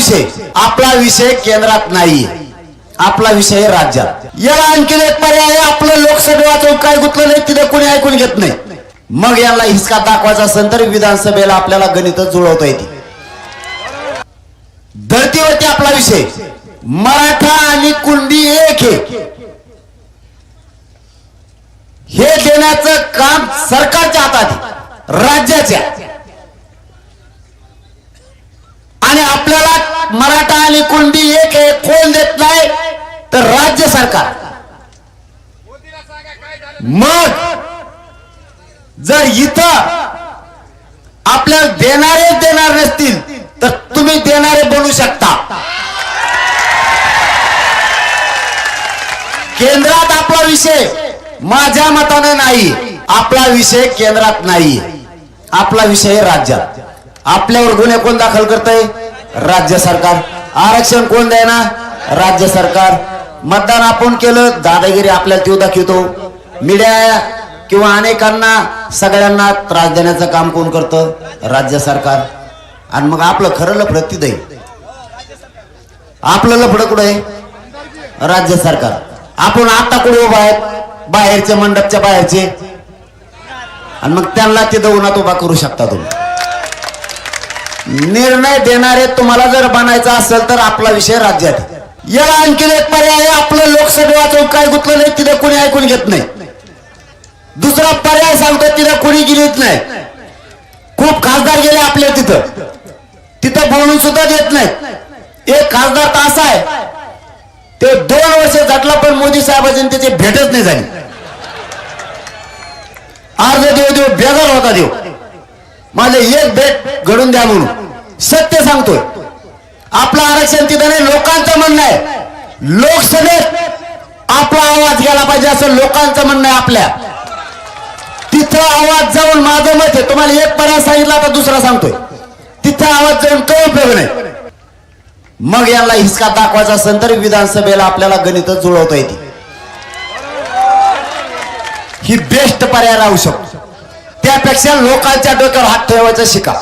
विषय. आपला विषय केंद्रात नाही आपला विषय राज्यात. याला आणखीन एक पर्याय आपलं लोकसभेवाचं काय गुतलं नाही तिथे कोणी ऐकून घेत नाही. मग याला हिसका दाखवायचा असेल तर विधानसभेला आपल्याला गणित जुळवता येते. धर्तीवरती आपला विषय. मराठा आणि कुंडी एक आहे. हे देण्याचं काम सरकारच्या हातात राज्याच्या आणि आपल्याला मराठा आणि कुंडी एक आहे कोण देत नाही तर राज्य सरकार. मग जर इथं आपल्याला देणारे देणार नसतील तर तुम्ही देणारे बनू शकता. केंद्रात आपला विषय माझ्या मताने नाही आपला विषय केंद्रात नाही. आपला विषय राज्यात. आपल्यावर गुन्हे कोण दाखल करतय? राज्य सरकार. आरक्षण कोण द्यायना राज्य सरकार. मतदान आपण केलं दादागिरी आपल्याला तो. दाखवतो मीडिया किंवा अनेकांना सगळ्यांना त्रास देण्याचं काम कोण करतं? राज्य सरकार. आणि मग आपलं खरं लफडं तिथं आहे. आपलं लफडं कुठं आहे? राज्य सरकार. आपण आता कुठे उभा आहेत? बाहेरचे मंडपच्या बाहेरचे. आणि मग त्यांना ते दौनात उभा करू शकता तुम्ही. निर्णय देणारे तुम्हाला जर बनायचा असेल तर आपला विषय राज्यात याला आणखीन एक पर्याय आपलं लोकसभेवाचं काय गुतलं नाही तिथे कुणी ऐकून घेत नाही. दुसरा पर्याय सांगतो तिथे कुणी गेलीच नाही. खूप खासदार गेले आपल्या तिथं. तिथं बोलून सुद्धा देत नाही. एक खासदार तर असा आहे ते दोन वर्ष झटला पण मोदी साहेबांची त्याची भेटच नाही झाली. अर्ध देव देव बेजार होता देव. माझे एक भेट घडून द्या म्हणून. सत्य सांगतोय. आपलं आरक्षण तिथं नाही लोकांचं म्हणणं आहे. लोकसभेत आपला आवाज गेला पाहिजे असं लोकांचं म्हणणं आहे आपल्या. तिथं आवाज जाऊन माझं मत आहे. तुम्हाला एक पर्याय सांगितला तर दुसरा सांगतोय. तिथं आवाज जाऊन काही उपयोग नाही मग याला हिसका दाखवायचा असेल तर विधानसभेला आपल्याला गणित जुळवता येते ही बेस्ट पर्याय राहू शकतो. त्यापेक्षा लोकांच्या डोक्यावर हात ठेवायचा शिका.